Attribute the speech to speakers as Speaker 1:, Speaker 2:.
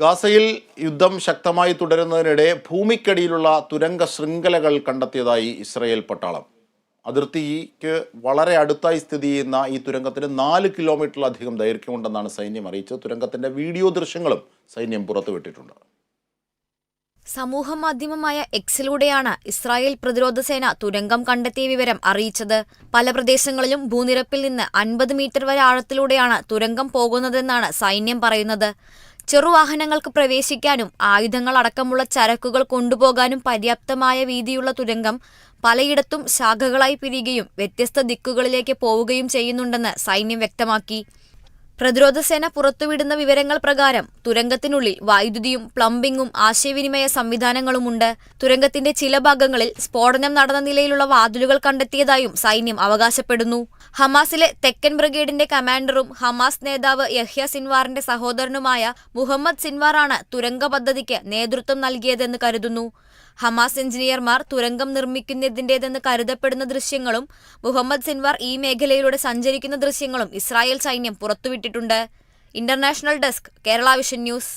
Speaker 1: ഗാസയിൽ യുദ്ധം ശക്തമായി തുടരുന്നതിനിടെ ഭൂമിക്കടിയിലുള്ള തുരങ്ക ശൃംഖലകൾ കണ്ടെത്തിയതായി ഇസ്രയേൽ പട്ടാളം. അതിർത്തിക്ക് വളരെ അടുത്തായി സ്ഥിതി ചെയ്യുന്ന ഈ തുരങ്കത്തിന് നാല് കിലോമീറ്ററിലധികം ദൈർഘ്യമുണ്ടെന്നാണ് സൈന്യം അറിയിച്ചത്. തുരങ്കത്തിന്റെ വീഡിയോ ദൃശ്യങ്ങളും സൈന്യം പുറത്തുവിട്ടിട്ടുണ്ട്.
Speaker 2: സമൂഹ മാധ്യമമായ എക്സിലൂടെയാണ് ഇസ്രായേൽ പ്രതിരോധ സേന തുരങ്കം കണ്ടെത്തിയ വിവരം അറിയിച്ചത്. പല പ്രദേശങ്ങളിലും ഭൂനിരപ്പിൽ നിന്ന് അൻപത് മീറ്റർ വരെ ആഴത്തിലൂടെയാണ് തുരങ്കം പോകുന്നതെന്നാണ് സൈന്യം പറയുന്നത്. ചെറുവാഹനങ്ങൾക്ക് പ്രവേശിക്കാനും ആയുധങ്ങൾ അടക്കമുള്ള ചരക്കുകൾ കൊണ്ടുപോകാനും പര്യാപ്തമായ വീതിയുള്ള തുരങ്കം പലയിടത്തും ശാഖകളായി പിരിയുകയും വ്യത്യസ്ത ദിക്കുകളിലേക്ക് പോവുകയും ചെയ്യുന്നുണ്ടെന്ന് സൈന്യം വ്യക്തമാക്കി. പ്രതിരോധ സേന പുറത്തുവിടുന്ന വിവരങ്ങൾ പ്രകാരം തുരങ്കത്തിനുള്ളിൽ വൈദ്യുതിയും പ്ലംബിംഗും ആശയവിനിമയ സംവിധാനങ്ങളുമുണ്ട്. തുരങ്കത്തിന്റെ ചില ഭാഗങ്ങളിൽ സ്ഫോടനം നടന്ന നിലയിലുള്ള വാതിലുകൾ കണ്ടെത്തിയതായും സൈന്യം അവകാശപ്പെടുന്നു. ഹമാസിലെ തെക്കൻ ബ്രിഗേഡിന്റെ കമാൻഡറും ഹമാസ് നേതാവ് യഹ്യ സിൻവാറിന്റെ സഹോദരനുമായ മുഹമ്മദ് സിൻവാറാണ് തുരങ്ക പദ്ധതിക്ക് നേതൃത്വം നൽകിയതെന്ന് കരുതുന്നു. ഹമാസ് എഞ്ചിനീയർമാർ തുരങ്കം നിർമ്മിക്കുന്നതിന്റേതെന്ന് കരുതപ്പെടുന്ന ദൃശ്യങ്ങളും മുഹമ്മദ് സിൻവാർ ഈ മേഖലയിലൂടെ സഞ്ചരിക്കുന്ന ദൃശ്യങ്ങളും ഇസ്രായേൽ സൈന്യം പുറത്തുവിട്ടിട്ടുണ്ട്. International desk Kerala vision news.